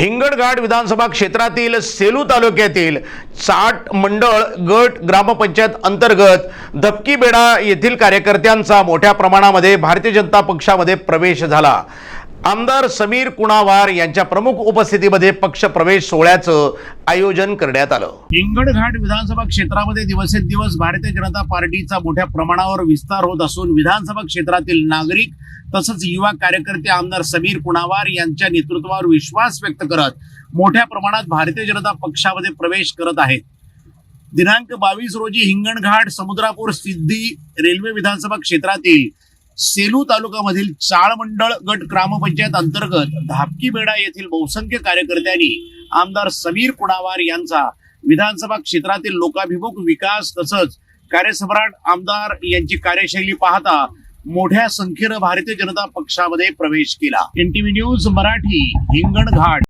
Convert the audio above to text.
हिंगणघाट विधानसभा क्षेत्रातील सेलू तालुक्यातील चाट मंडळ गट ग्रामपंचायत अंतर्गत धपकीबेडा येथील कार्यकर्त्यांचा मोठ्या प्रमाणामध्ये भारतीय जनता पक्षामध्ये प्रवेश झाला. आमदार समीर कुणावार यांच्या प्रमुख उपस्थितीमध्ये पक्ष प्रवेश सोहळ्याचं आयोजन करण्यात आलं. हिंगणघाट विधानसभा क्षेत्रामध्ये दिवसेंदिवस भारतीय जनता पार्टीचा मोठ्या प्रमाणावर विस्तार होत असून विधानसभा क्षेत्रातील नागरिक तसंच युवा कार्यकर्ते आमदार समीर कुणावार यांच्या नेतृत्वावर विश्वास व्यक्त करत मोठ्या प्रमाणात भारतीय जनता पक्षामध्ये प्रवेश करत आहेत. दिनांक बावीस रोजी हिंगणघाट समुद्रापूर सिद्धी रेल्वे विधानसभा क्षेत्रातील सेलू तालुक्यामधील चाळमंडळ गट ग्रामपंचायत अंतर्गत धापकी धापकीबेडा येथील बहुसंख्य कार्यकर्त्यांनी आमदार समीर कुणावार यांचा विधानसभा क्षेत्रातील लोकाभिमुख विकास तसंच कार्यसम्राट आमदार यांची कार्यशैली पाहता मोठ्या संख्येनं भारतीय जनता पक्षामध्ये प्रवेश केला. NTV news Marathi Hinganghat.